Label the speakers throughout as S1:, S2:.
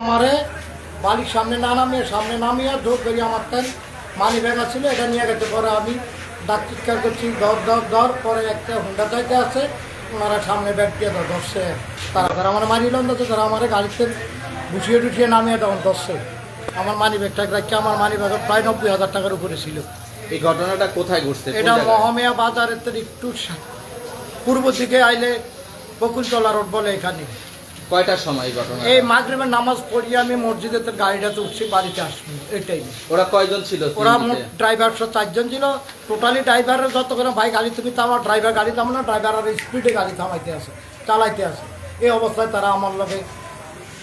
S1: আমারে বাড়ির সামনে না নামিয়ে সামনে নামিয়ে ঢোক বেরিয়ে আমার তাই মানি ব্যাগ ছিল এটা নিয়ে গেছে। পরে আমি ডাক চিৎকার করছি দর দর দর পরে একটা হুন্ডা চাইতে আছে ওনারা সামনে ব্যাগ দিয়ে ধর ধরছে। তারা তারা আমার মানি লন তো তারা আমার গাড়িতে বুঝিয়ে টুটিয়ে নামিয়ে তখন ধরছে। আমার মানি ব্যাগটা রাখছে আমার মানি ব্যাগ প্রায় নব্বই হাজার টাকার উপরে ছিল।
S2: এই ঘটনাটা কোথায় ঘটছে?
S1: এটা? মহামেয়া বাজারের তো একটু পূর্ব দিকে আইলে বকুলতলা রোড বলে এখানে।
S2: কয়টার সময় ঘটনা?
S1: এই মাগরিবের নামাজ পড়িয়ে আমি মসজিদে তো গাড়িটাতে উঠছি বাড়িতে আসব এটাই।
S2: ওরা কয়জন ছিল
S1: ওরা মোট ড্রাইভার সব চারজন ছিল। টোটালি ড্রাইভারের যত করে ভাই গাড়ি তুমি তো আমার ড্রাইভার গাড়ি থাম না ড্রাইভার আর স্পিডে গাড়ি থামাইতে আছে চালাইতে আছে এই অবস্থায় তারা আমার লগে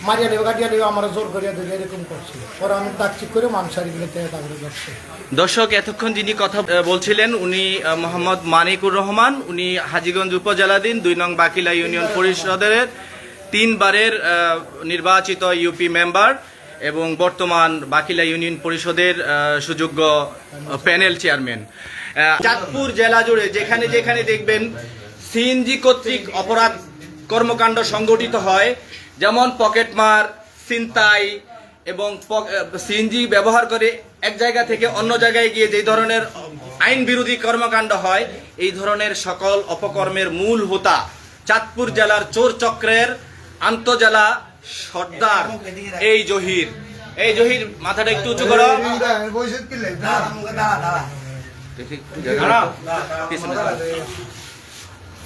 S1: মারিয়া দেবে গাড়িয়া দেবে আমার জোর করিয়া দেবে এরকম করছিল। ওরা আমি ডাকচিক করে মানুষের গুলোতে তারপরে যাচ্ছে।
S3: দর্শক এতক্ষণ যিনি কথা বলছিলেন উনি মোহাম্মদ মানিকুর রহমান উনি হাজিগঞ্জ উপজেলাধীন দুই নং বাকিলা ইউনিয়ন পরিষদের। তিনবারের নির্বাচিত ইউপি মেম্বার এবং বর্তমান বাকিলা ইউনিয়ন পরিষদের সুযোগ্য প্যানেল চেয়ারম্যান চাঁদপুর জেলা জুড়ে যেখানে যেখানে দেখবেন সিএনজি কর্তৃক অপরাধ কর্মকাণ্ড সংগঠিত হয়, যেমন পকেটমার ছিনতাই এবং সিএনজি ব্যবহার করে এক জায়গা থেকে অন্য জায়গায় গিয়ে যে ধরনের আইন বিরোধী কর্মকাণ্ড হয়, এই ধরনের সকল অপকর্মের মূল হোতা চাঁদপুর জেলার চোর চক্রের আন্তজেলা সর্দার। এই জহির। এই জহির মাথাটা একটু উঁচু করো।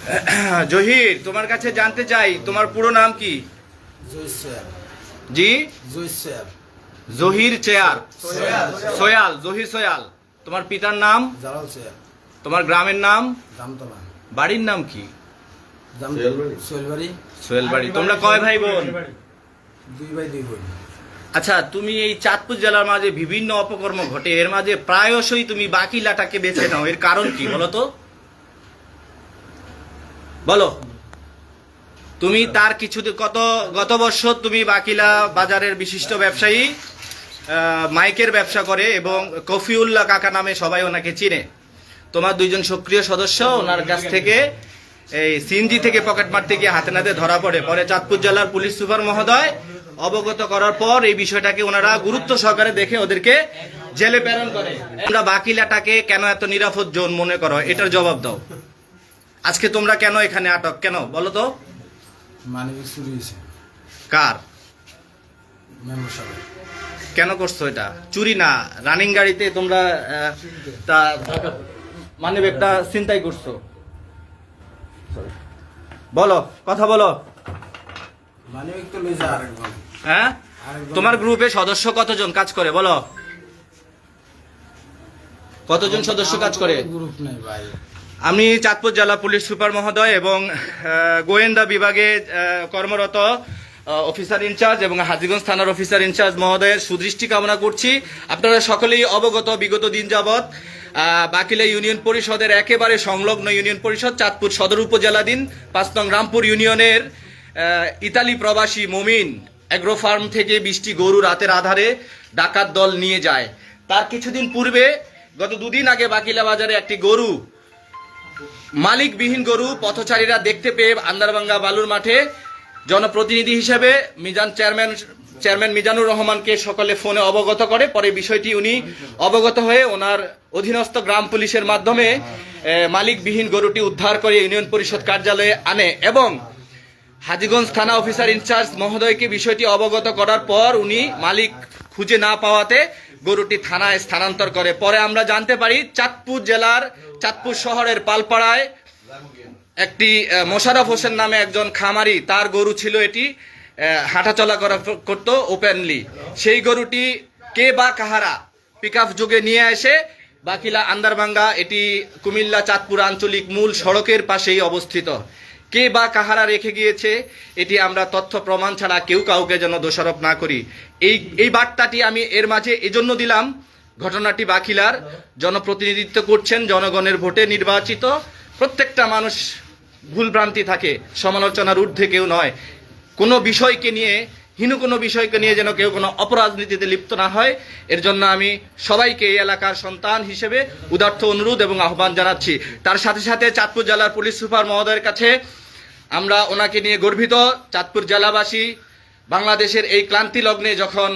S3: জহির তোমার কাছে জানতে চাই তোমার পুরো নাম কি? জি? জহির চেয়ার। সোয়াল জহির সোয়াল। তোমার পিতার নাম? তোমার গ্রামের নাম? বাড়ির নাম কি?
S4: সোহেলবাড়ি।
S3: সোহেল বাড়ি তোমরা কয় ভাই বোন?
S4: দুই বাই দুই বোন।
S3: আচ্ছা তুমি এই চাঁদপুর জেলার মাঝে বিভিন্ন অপকর্ম ঘটে এর মাঝে প্রায়শই তুমি বাকিলাটাকে বেছে নাও। এর কারণ কি বলো তো? বলো। তুমি তার কিছু কত গত বছর তুমি বাকিলা বাজারের বিশিষ্ট ব্যবসায়ী আহ, মাইকের ব্যবসা করে এবং কফিউল্লাহ কাকা নামে সবাই ওনাকে চিনে। তোমার দুইজন সক্রিয় সদস্য ওনার কাছ থেকে এই সিএনজি থেকে পকেট মারতে গিয়ে হাতে নাতে ধরা পড়ে। পরে চাঁদপুর জেলার পুলিশ সুপার মহোদয় অবগত করার পর এই বিষয়টাকে ওনারা গুরুত্ব সহকারে দেখে ওদেরকে জেলে প্রেরণ করে। আমরা বাকিলাটাকে কেন এত নিরাপদ জোন মনে করো? এটার জবাব দাও। আজকে তোমরা কেন এখানে আটক? কেন? বলো তো। কার? কেন করছ এটা? চুরি না? রানিং গাড়িতে তোমরা তা মানে একটা চিন্তাই করছ। বলো কথা বলো।
S4: আরেকজন
S3: হ্যাঁ? তোমার গ্রুপে সদস্য কতজন কাজ করে বলো? কতজন সদস্য কাজ করে?
S4: গ্রুপ নেই ভাই।
S3: আমি চাঁদপুর জেলা পুলিশ সুপার মহোদয় এবং গোয়েন্দা বিভাগে কর্মরত অফিসার ইনচার্জ এবং হাজিগঞ্জ থানার অফিসার ইনচার্জ মহোদয়ের সুদৃষ্টি কামনা করছি। আপনারা সকলেই অবগত বিগত দিন যাবৎ আহ, বাকিলা ইউনিয়ন পরিষদের একেবারে সংলগ্ন ইউনিয়ন পরিষদ, চাঁদপুর সদর উপজেলাধীন, পাঁচ নং রামপুর ইউনিয়নের ইতালি প্রবাসী মমিন অ্যাগ্রো ফার্ম থেকে বৃষ্টি গরু রাতের আধারে ডাকাত দল নিয়ে যায়। তার কিছুদিন পূর্বে, গত দুদিন আগে বাকিলা বাজারে একটি গরু, মালিকবিহীন গরু পথচারীরা দেখতে পেয়ে আন্দারবাঙ্গা বালুর মাঠে জনপ্রতিনিধি হিসেবে মিজান চেয়ারম্যান চেয়ারম্যান মিজানুর রহমানকে সকলে ফোনে অবগত করে পরে বিষয়টি উনি অবগত হয়ে ওনার অধীনস্থ গ্রাম পুলিশের মাধ্যমে মালিকবিহীন গরুটি উদ্ধার করে ইউনিয়ন পরিষদ কার্যালয়ে আনে এবং হাজীগঞ্জ থানা অফিসার ইনচার্জ মহোদয়কে বিষয়টি অবগত করার পর উনি মালিক খুঁজে না পাওয়াতে গরুটি থানায় স্থানান্তর করে। পরে আমরা জানতে পারি চাঁদপুর জেলার চাঁদপুর শহরের পালপাড়ায় একটি আহ, মোশাররফ হোসেন নামে একজন খামারি তার গরু ছিল এটি। হাঁটাচলা করা করতো ওপেনলি সেই গরুটি কে বা কাহারা? পিক আপ যুগে নিয়ে এসে বাকিলা আন্দারভাঙ্গা এটি কুমিল্লা, চাঁদপুর আঞ্চলিক মূল সড়কের পাশেই অবস্থিত। কে বা কাহারা রেখে গিয়েছে, এটি আমরা তথ্য প্রমাণ ছাড়া কেউ কাউকে যেন দোষারোপ না করি। এই এই বার্তাটি আমি এর মাঝে এজন্য দিলাম, ঘটনাটি বাকিলার জনপ্রতিনিধিত্ব করছেন, জনগণের ভোটে নির্বাচিত প্রত্যেকটা মানুষ ভুলভ্রান্তি থাকে, সমালোচনার ঊর্ধ্বে কেউ নয়। কোনো বিষয়কে নিয়ে, হীন কোনো বিষয়কে নিয়ে যেন কেউ কোনো অপরাজনীতিতে লিপ্ত না হয়, এর জন্য আমি সবাইকে এই এলাকার সন্তান হিসেবে উদার্থ অনুরোধ এবং আহ্বান জানাচ্ছি। তার সাথে সাথে চাঁদপুর জেলার পুলিশ সুপার মহোদয়ের কাছে আমরা ওনাকে নিয়ে গর্বিত। চাঁদপুর জেলাবাসী, বাংলাদেশের এই ক্লান্তি লগ্নে যখন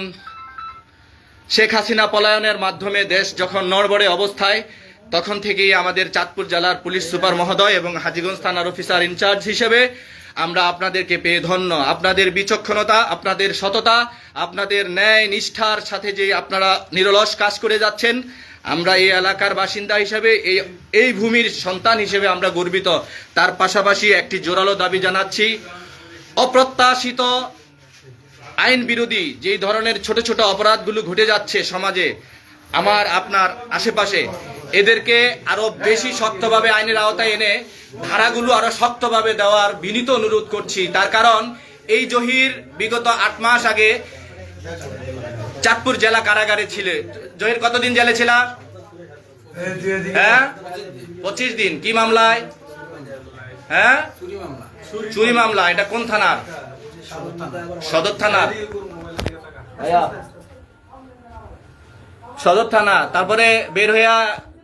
S3: শেখ হাসিনা পলায়নের মাধ্যমে দেশ যখন নড়বড়ে অবস্থায়, তখন থেকেই আমাদের চাঁদপুর জেলার পুলিশ সুপার মহোদয় এবং হাজিগঞ্জ থানার অফিসার ইনচার্জ হিসেবে আমরা আপনাদেরকে পেয়ে ধন্য। আপনাদের বিচক্ষণতা, আপনাদের সততা, আপনাদের ন্যায় নিষ্ঠার সাথে যে আপনারা নিরলস কাজ করে যাচ্ছেন, আমরা এই এলাকার বাসিন্দা হিসেবে, এই এই ভূমির সন্তান হিসেবে আমরা গর্বিত। তার পাশাপাশি একটি জোরালো দাবি জানাচ্ছি, অপ্রত্যাশিত আইন বিরোধী যেই ধরনের ছোট ছোট অপরাধগুলো ঘটে যাচ্ছে সমাজে, আমার, আপনার আশেপাশে এদেরকে আরও বেশি শক্তভাবে আইনের আওতায় এনে ধারাগুলো আরও শক্তভাবে দেওয়ার বিনীত অনুরোধ করছি। তার কারণ, এই জহির বিগত আট মাস আগে চাঁদপুর জেলা কারাগারে ছিল। জহির কতদিন জেলে ছিল? হ্যাঁ? পঁচিশ দিন। কি মামলায়? হ্যাঁ?
S4: চুরি মামলা।
S3: এটা কোন থানার?
S4: থানা
S3: সদর থানার সদর থানা। তারপরে বের হইয়া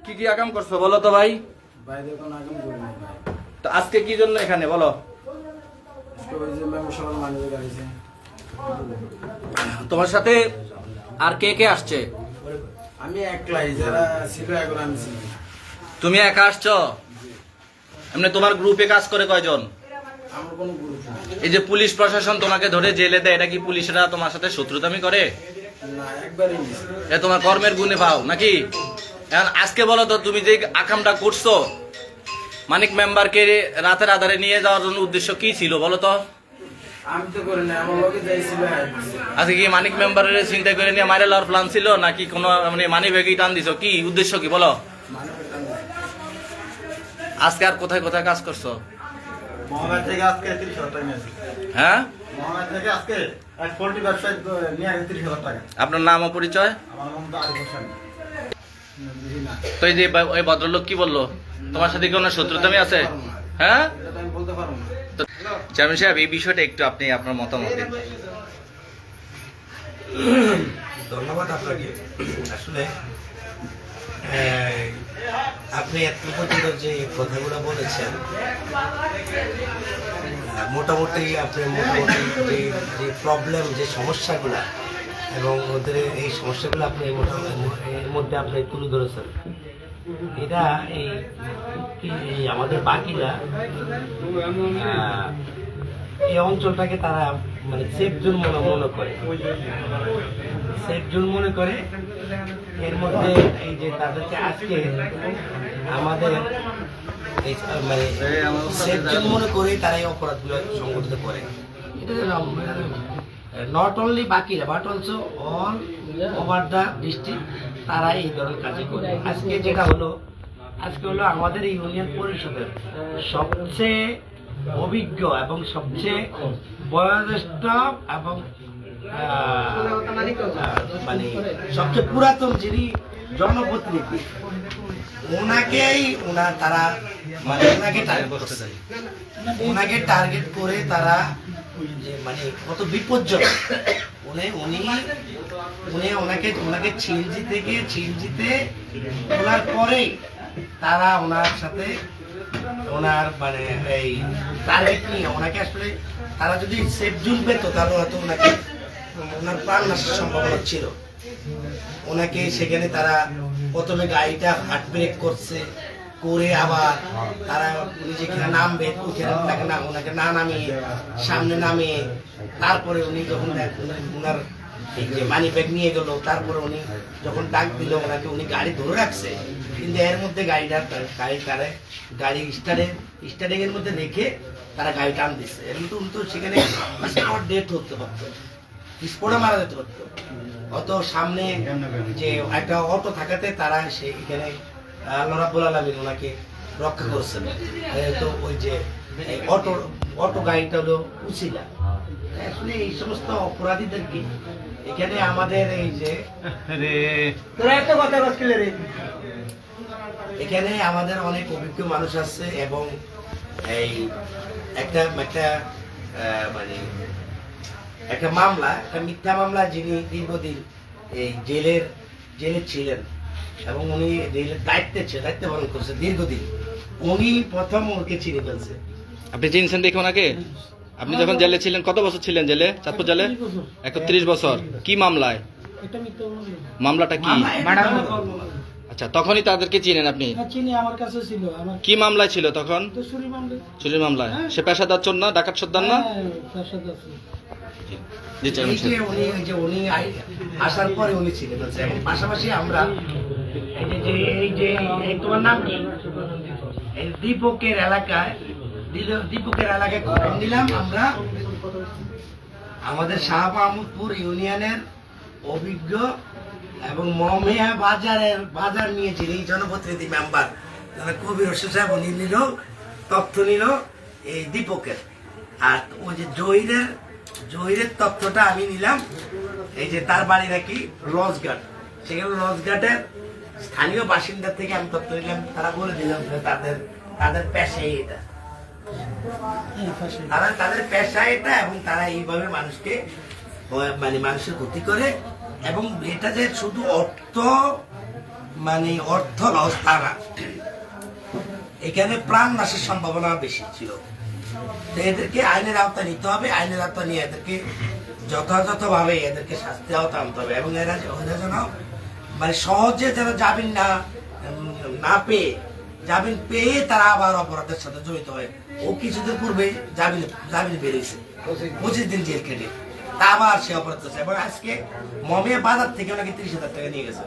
S3: কি কি আকাম করছ বলো তো ভাই?
S4: বাইরে কোনো আগাম করি ভাই।
S3: তো আজকে কি জন্য এখানে বলো? তোমার সাথে আর কে কে আসছে?
S4: আমি একলাই যারা ছিল এখন আমি
S3: তুমি একা আসছো? এমনি তোমার গ্রুপে কাজ করে কয়জন? এই যে পুলিশ প্রশাসন তোমাকে ধরে জেলে দেয় এটা কি পুলিশরা তোমার সাথে শত্রুতামি করে? তোমার কর্মের গুণে পাও নাকি? এখন আজকে বলো তো তুমি যে আকামটা করছ মানিক মেম্বারকে রাতের আধারে নিয়ে যাওয়ার জন্য উদ্দেশ্য কি ছিল বলো তো?
S4: আমি তো করি না আমার লোকে যাইছিল
S3: আজকে কি। মানিক মেম্বারের চিন্তা করে নিয়ে মাইরে লওয়ার প্ল্যান ছিল নাকি কোনো মানে মানি ব্যাগই টান দিছো? কি উদ্দেশ্য কি বলো?
S4: মানে।
S3: আজকে আর কোথায় কোথায় কাজ করছ?
S5: মহামারী থেকে আজকে তিরিশ হাজার টাকা
S3: হ্যাঁ?
S5: মহামারী থেকে আজকে এক পোল্ট্রি ব্যবসায় নিয়ে তিরিশ হাজার টাকা।
S3: আপনার নাম ও পরিচয়?
S5: আমার নাম তো আরিফ হোসেন।
S4: বুঝি না
S3: তো এই যে ওই ভদ্রলোক কি বলল? তোমার সাথে কোনো শত্রুতামি আছে? হ্যাঁ? সাহেব, এই বিষয়টা একটু আপনি আপনার মতামত দিন।
S6: ধন্যবাদ আপনাকে। আসলে আপনি এত পর্যন্ত যে কথাগুলো বলেছেন মোটামুটি আপনি যে প্রবলেম যে সমস্যাগুলো এবং ওদের এই সমস্যাগুলো আপনি এর মধ্যে আপনি তুলে ধরেছেন। এটা এই আমাদের বাকিরা এই অঞ্চলটাকে তারা মানে সেফ জোন মনে মনে করে। সেফ জোন মনে করে। এর মধ্যে এই যে তাদেরকে আজকে আমাদের মানে সেফ জোন মনে করে তারা এই অপরাধগুলো সংগঠিত করে। নট অনলি বাকিরা but also all over the district তারা এই ধরনের কাজ করে। আজকে যেটা হলো, আজকে হলো আমাদের এই ইউনিয়ন পরিষদের সবচেয়ে অভিজ্ঞ এবং সবচেয়ে বয়োজ্যেষ্ঠ এবং মানে সবচেয়ে পুরাতন যিনি জনপ্রতিনিধি, ওনাকেই ওনা তারা মানে ওনাকে টার্গেট করছে। ওনাকে টার্গেট করে তারা মানে কত বিপজ্জনক। উনি উনি উনি ওনাকে ওনাকে ছিলজি থেকে ছিলজিতে তোলার পরেই তারা ওনার সাথে ওনার মানে এই টার্গেট নিয়ে, ওনাকে আসলে তারা যদি সেফ জোন পেত, তাহলে হয়তো ওনাকে, ওনার প্রাণ নাশের সম্ভাবনা ছিল। ওনাকে সেখানে তারা প্রথমে গাড়িটা হার্ট ব্রেক করছে। করে আবার তারা উনি যেখানে নামবে ওখানে ওনাকে না ওনাকে না নামিয়ে সামনে নামিয়ে তারপরে উনি যখন ওনার যে মানি ব্যাগ নিয়ে গেল তারপরে উনি যখন ডাক দিল ওনাকে উনি গাড়ি ধরে রাখছে। কিন্তু এর মধ্যে গাড়িটা গাড়ি কারে গাড়ি স্টার্টে স্টার্টিং এর মধ্যে রেখে তারা গাড়ি টান দিচ্ছে এর মধ্যে উনি তো সেখানে স্পট ডেট হতে পারতো। স্পটে মারা যেতে পারতো। অত সামনে যে একটা অটো থাকাতে তারা সেখানে আল্লাহ রাব্বুল আলামিন ওনাকে রক্ষা করছেন। তো ওই যে অটো অটো গাড়িটা হলো উচিলা আসলে এই সমস্ত অপরাধীদেরকে এখানে আমাদের এই যে এখানে আমাদের অনেক অভিজ্ঞ মানুষ আছে এবং এই একটা একটা আহ, মানে একটা মামলা একটা মিথ্যা মামলা যিনি দীর্ঘদিন এই জেলের জেলে ছিলেন। এবং উনি জেলের দায়িত্বে ছিল দায়িত্ব পালন করছে দীর্ঘদিন। উনি প্রথম ওকে চিনে ফেলছে।
S3: আপনি চিনছেন দেখে ওনাকে? আপনি যখন জেলে ছিলেন কত বছর ছিলেন জেলে? চাঁদপুর জেলে? একত্রিশ বছর। কি মামলায়? মামলাটা কি? আচ্ছা তখনই তাদেরকে চিনেন আপনি?
S7: চিনি আমার কাছে ছিল। আমার
S3: কি মামলায় ছিল তখন?
S7: চুরি
S3: মামলায়। সে পেশাদার চোর না? ডাকাত সর্দার না?
S7: হ্যাঁ।
S3: জি। চেয়ারম্যান
S6: উনি আসার পরে উনি ছিলেন পাশাপাশি আমরা এই যে- এই তোমার নাম দীপকের এলাকায় দীপকের এলাকায় দিলাম আমরা। আমাদের শাহ মাহমুদপুর ইউনিয়নের অভিজ্ঞ এবং মমিয়া বাজারের, বাজার নিয়ে এই জনপ্রতিনিধি মেম্বার যারা কবির রশিদ সাহেব উনি নিল, তথ্য নিল এই দীপকের। আর ওই যে জহিরের জহিরের তথ্যটা আমি নিলাম, এই যে তার বাড়ি নাকি রসঘাট সেখানে রসঘাটের স্থানীয় বাসিন্দা থেকে আমি তথ্য নিলাম তারা বলে দিলাম তাদের তাদের পেশাই এটা। তারা তাদের পেশা এটা এবং তারা এইভাবে মানুষকে মানে মানুষের ক্ষতি করে এবং এটা যে শুধু অর্থ মানে অর্থ লস তা না। এখানে প্রাণ নাশের সম্ভাবনা বেশি ছিল। এদেরকে আইনের আওতায় নিতে হবে আইনের আওতায় নিয়ে এদেরকে যথাযথভাবে এদেরকে শাস্তি আওতা আনতে হবে এবং এরা এরা যেন মানে সহজে যেন জামিন না না পেয়ে, জামিন পেয়ে তারা আবার অপরাধের সাথে জড়িত হয়। ও কিছুদিন পূর্বে জামিন জামিন বেরিয়েছে পঁচিশ দিন জেল কেটে তা আবার সে অপরাধ করছে। এবং আজকে মমিয়া বাজার থেকে ওনাকে তিরিশ হাজার টাকা নিয়ে গেছে।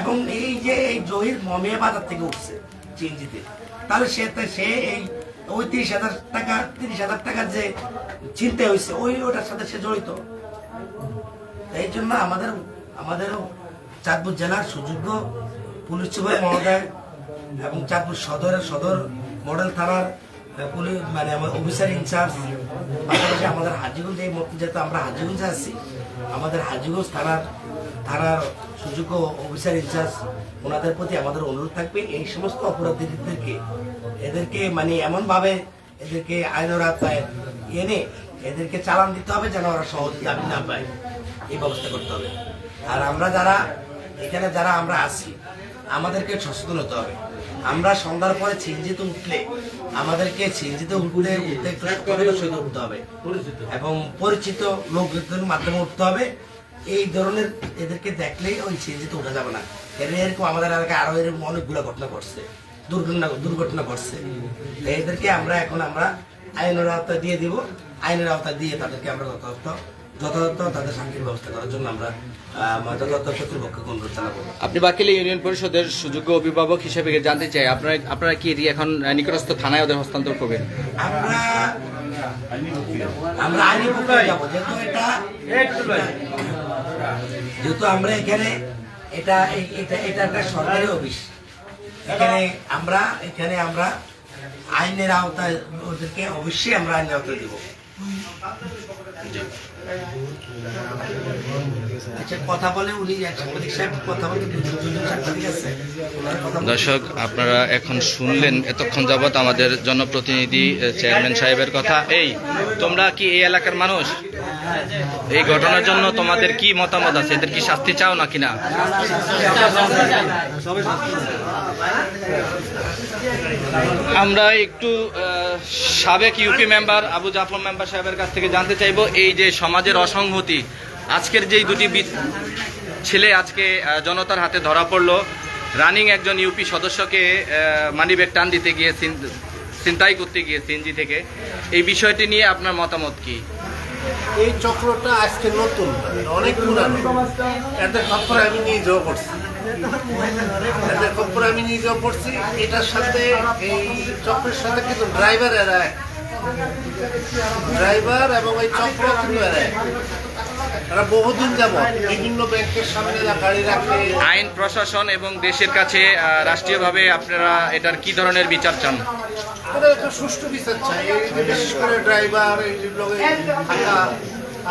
S6: এবং এই যে এই জহির মমিয়া বাজার থেকে উঠছে চিনজিতে, তাহলে সে সে এই ওই তিরিশ হাজার টাকা, তিরিশ হাজার টাকার যে চিনতে হয়েছে, ওই ওটার সাথে সে জড়িত। এই জন্য আমাদের আমাদের চাঁদপুর জেলার সুযোগ্য পুলিশ সুপার মহোদয় এবং চাঁদপুর সদরের সদর মডেল থানার পুলিশ মানে আমার অফিসার ইনচার্জ পাশাপাশি আমাদের হাজিগঞ্জ, এই মুহূর্তে যেহেতু আমরা হাজিগঞ্জে আছি, আমাদের হাজিগঞ্জ থানার থানার সুযোগ্য অফিসার ইনচার্জ ওনাদের প্রতি আমাদের অনুরোধ থাকবে এই সমস্ত অপরাধীদেরকে, এদেরকে মানে এমনভাবে এদেরকে আইনের আওতায় এনে এদেরকে চালান দিতে হবে যেন ওরা সহজে জামিন না পায়। এই ব্যবস্থা করতে হবে। আর আমরা যারা এখানে যারা আমরা আছি আমাদেরকে সচেতন হতে হবে। আমরা সন্ধ্যার পরে চিনজিতে উঠলে আমাদেরকে চিনজিতে উঠলে উঠতে সহিত উঠতে হবে। এবং পরিচিত লোকদের মাধ্যমে উঠতে হবে। এই ধরনের এদেরকে দেখলেই ওই চিনজিতে উঠা যাবে না। এরকম আমাদের এলাকায় আরও এরকম অনেকগুলো ঘটনা ঘটছে। দুর্ঘটনা দুর্ঘটনা ঘটছে। এদেরকে আমরা এখন আমরা আইনের আওতা দিয়ে দিব। আইনের আওতা দিয়ে তাদেরকে আমরা যথাযথ যথাযথ তাদের শান্তির ব্যবস্থা করার জন্য আমরা যথাযথ কর্তৃপক্ষকে অনুরোধ জানাব।
S3: আপনি বাকিলে ইউনিয়ন পরিষদের সুযোগ্য অভিভাবক হিসেবে জানতে চাই আপনারা আপনারা কি এটি এখন নিকটস্থ থানায় ওদের হস্তান্তর করবেন?
S6: আমরা আমরা আইনি যাব যেহেতু এটা যেহেতু আমরা এখানে এটা এটা এটা একটা সরকারি অফিস। এখানে আমরা এখানে আমরা আইনের আওতায় ওদেরকে অবশ্যই আমরা আইনের আওতায় দিব। আচ্ছা
S3: দর্শক, আপনারা এখন শুনলেন এতক্ষণ যাবৎ আমাদের জনপ্রতিনিধি চেয়ারম্যান সাহেবের কথা। এই, তোমরা কি এই এলাকার মানুষ? এই ঘটনার জন্য তোমাদের কি মতামত আছে? এদের কি শাস্তি চাও নাকি না? আমরা একটু সাবেক UP member Abu Jafar member সাহেবের কাছ থেকে জানতে চাইব, এই যে সমাজের অসংহতি, আজকের যেই দুটি ছেলে আজকে জনতার হাতে ধরা পড়ল, রানিং একজন ইউপি সদস্যকে মানিব্যাগ টান দিতে গিয়ে চিন- ছিনতাই করতে গিয়ে, সিএনজি থেকে। এই বিষয়টি নিয়ে আপনার মতামত কি?
S8: এই চক্রটা আজকে নতুন অনেক পুরানো। এদের খপ্পরে আমি নিজেও পড়ছি এদের আমি নিজেও পড়ছি। এটার সাথে এই চক্রের সাথে কিন্তু ড্রাইভার এরা ড্রাইভার এবং এই চক্র কিন্তু এরা। বহুদিন যাবত বিভিন্ন ব্যাংকের সামনে গাড়ি রাখে।
S3: আইন প্রশাসন এবং দেশের কাছে রাষ্ট্রীয়ভাবে আপনারা এটার কি ধরনের বিচার চান?
S8: ওরা একটা সুষ্ঠু বিচার চাই। এই যে বিশেষ করে ড্রাইভার এই যে থাকা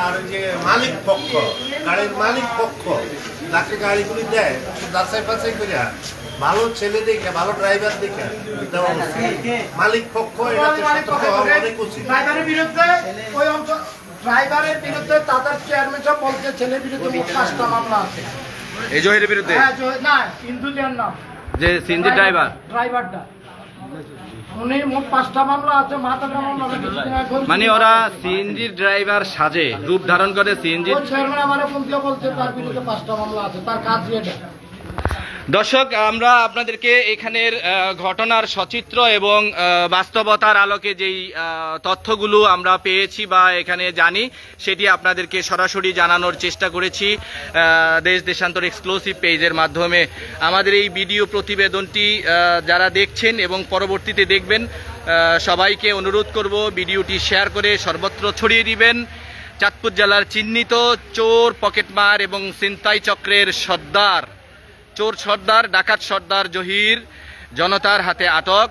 S8: আর যে মালিক পক্ষ গাড়ির মালিক পক্ষ যাকে গাড়িগুলি দেয় যাচাই বাছাই করে ভালো ছেলে দেখে ভালো ড্রাইভার দেখে দেওয়া মালিক পক্ষ অনেক উচিত।
S1: ড্রাইভারের বিরুদ্ধে ওই অঞ্চল ড্রাইভারের বিরুদ্ধে তাদের চেয়ারম্যান সব বলছে ছেলের বিরুদ্ধে পাঁচটা মামলা আছে।
S3: এই জহিরের বিরুদ্ধে?
S1: হ্যাঁ না ইন্দুলিয়ার নাম।
S3: যে সিএনজি ড্রাইভার
S1: ড্রাইভারটা আছে মাথাটা
S3: মানে ওরা সিএনজির ড্রাইভার সাজে রূপ ধারণ করে সিএনজি
S1: চেয়ারম্যান আমার বলতে তার বিরুদ্ধে পাঁচটা মামলা আছে তার কাজ এটা
S3: দর্শক, আমরা আপনাদেরকে এখানের ঘটনার সচিত্র এবং বাস্তবতার আলোকে যেই তথ্যগুলো আমরা পেয়েছি বা এখানে জানি, সেটি আপনাদেরকে সরাসরি জানানোর চেষ্টা করেছি দেশ দেশান্তর এক্সক্লুসিভ পেজের মাধ্যমে। আমাদের এই ভিডিও প্রতিবেদনটি যারা দেখছেন এবং পরবর্তীতে দেখবেন সবাইকে অনুরোধ করব ভিডিওটি শেয়ার করে সর্বত্র ছড়িয়ে দিবেন। চাঁদপুর জেলার চিহ্নিত চোর, পকেটমার এবং ছিনতাই চক্রের সর্দার। চোর সর্দার, ডাকাত সর্দার জহির জনতার হাতে আটক।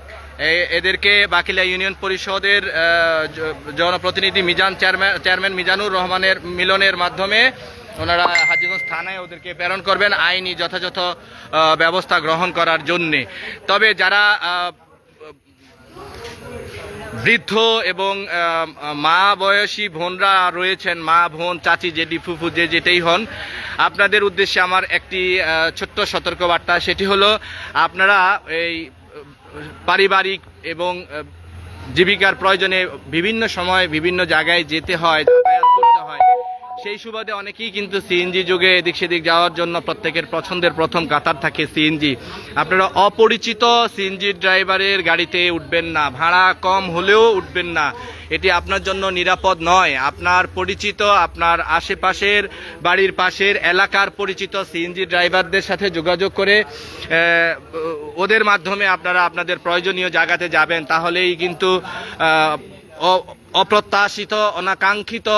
S3: এদেরকে বাকিলা ইউনিয়ন পরিষদের জনপ্রতিনিধি মিজান চেয়ারম্যান চেয়ারম্যান মিজানুর রহমানের মিলনের মাধ্যমে ওনারা হাজিগঞ্জ থানায় ওদেরকে প্রেরণ করবেন আইনি যথাযথ ব্যবস্থা গ্রহণ করার জন্যে। তবে যারা বৃদ্ধ এবং মা বয়সী বোনরা রয়েছেন, মা, বোন, চাচি, জেডি, ফুফু, যে যেটাই হন। আপনাদের উদ্দেশ্যে আমার একটি ছোট্ট সতর্কবার্তা, সেটি হলো, আপনারা এই পারিবারিক এবং জীবিকার প্রয়োজনে বিভিন্ন সময় বিভিন্ন জায়গায় যেতে হয় হয়। সেই সুবাদে অনেকেই কিন্তু সিএনজি যুগে এদিক সেদিক যাওয়ার জন্য প্রত্যেকের পছন্দের প্রথম কাতার থাকে সিএনজি। আপনারা অপরিচিত সিএনজি ড্রাইভারের গাড়িতে উঠবেন না, ভাড়া কম হলেও উঠবেন না। এটি আপনার জন্য নিরাপদ নয়। আপনার পরিচিত, আপনার আশেপাশের বাড়ির পাশের এলাকার পরিচিত সিএনজি ড্রাইভারদের সাথে যোগাযোগ করে ওদের মাধ্যমে আপনারা আপনাদের প্রয়োজনীয় জায়গাতে যাবেন। তাহলেই কিন্তু অপ্রত্যাশিত, অনাকাঙ্ক্ষিত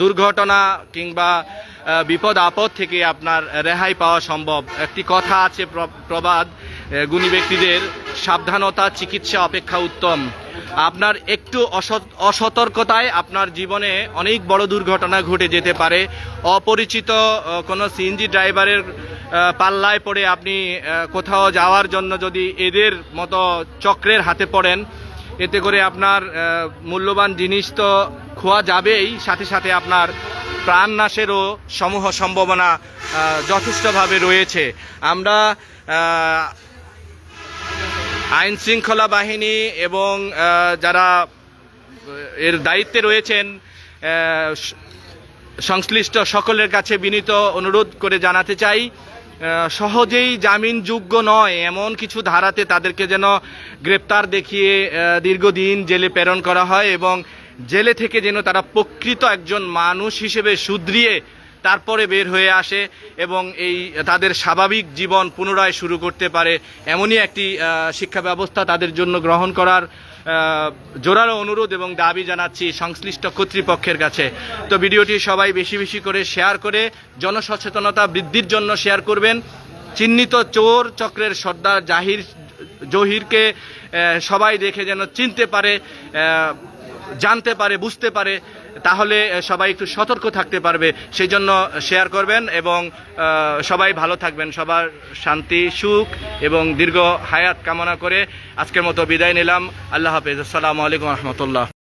S3: দুর্ঘটনা কিংবা বিপদ আপদ থেকে আপনার রেহাই পাওয়া সম্ভব। একটি কথা আছে প্রবাদ গুণী ব্যক্তিদের, সাবধানতা, চিকিৎসা অপেক্ষা উত্তম। আপনার একটু অসতর্কতায় আপনার জীবনে অনেক বড় দুর্ঘটনা ঘটে যেতে পারে। অপরিচিত কোনো সিএনজি ড্রাইভারের পাল্লায় পড়ে আপনি কোথাও যাওয়ার জন্য যদি এদের মতো চক্রের হাতে পড়েন, এতে করে আপনার মূল্যবান জিনিস তো খোয়া যাবেই, সাথে সাথে আপনার প্রাণনাশেরও সমূহ সম্ভাবনা যথেষ্টভাবে রয়েছে। আমরা আইন শৃঙ্খলা বাহিনী এবং যারা এর দায়িত্বে রয়েছেন সংশ্লিষ্ট সকলের কাছে বিনীত অনুরোধ করে জানাতে চাই সহজেই জামিনযোগ্য নয়, এমন কিছু ধারাতে তাদেরকে যেন গ্রেপ্তার দেখিয়ে দীর্ঘদিন জেলে প্রেরণ করা হয় এবং জেলে থেকে যেন তারা প্রকৃত একজন মানুষ হিসেবে শুধরিয়ে তারপরে বের হয়ে আসে এবং এই তাদের স্বাভাবিক জীবন পুনরায় শুরু করতে পারে, এমনই একটি শিক্ষা ব্যবস্থা তাদের জন্য গ্রহণ করার জোরালো অনুরোধ এবং দাবি জানাচ্ছি সংশ্লিষ্ট কর্তৃপক্ষের কাছে। তো ভিডিওটি সবাই বেশি বেশি করে শেয়ার করে, জনসচেতনতা বৃদ্ধির জন্য শেয়ার করবেন। চিহ্নিত চোর চক্রের সর্দার জাহির, জহিরকে সবাই দেখে যেন চিনতে পারে জানতে পারে, বুঝতে পারে, তাহলে সবাই একটু সতর্ক থাকতে পারবে। সেই জন্য শেয়ার করবেন এবং সবাই ভালো থাকবেন। সবার শান্তি, সুখ এবং দীর্ঘ হায়াত কামনা করে আজকের মতো বিদায় নিলাম। আল্লাহ হাফেজ। আসসালামু আলাইকুম রহমতুল্লাহ।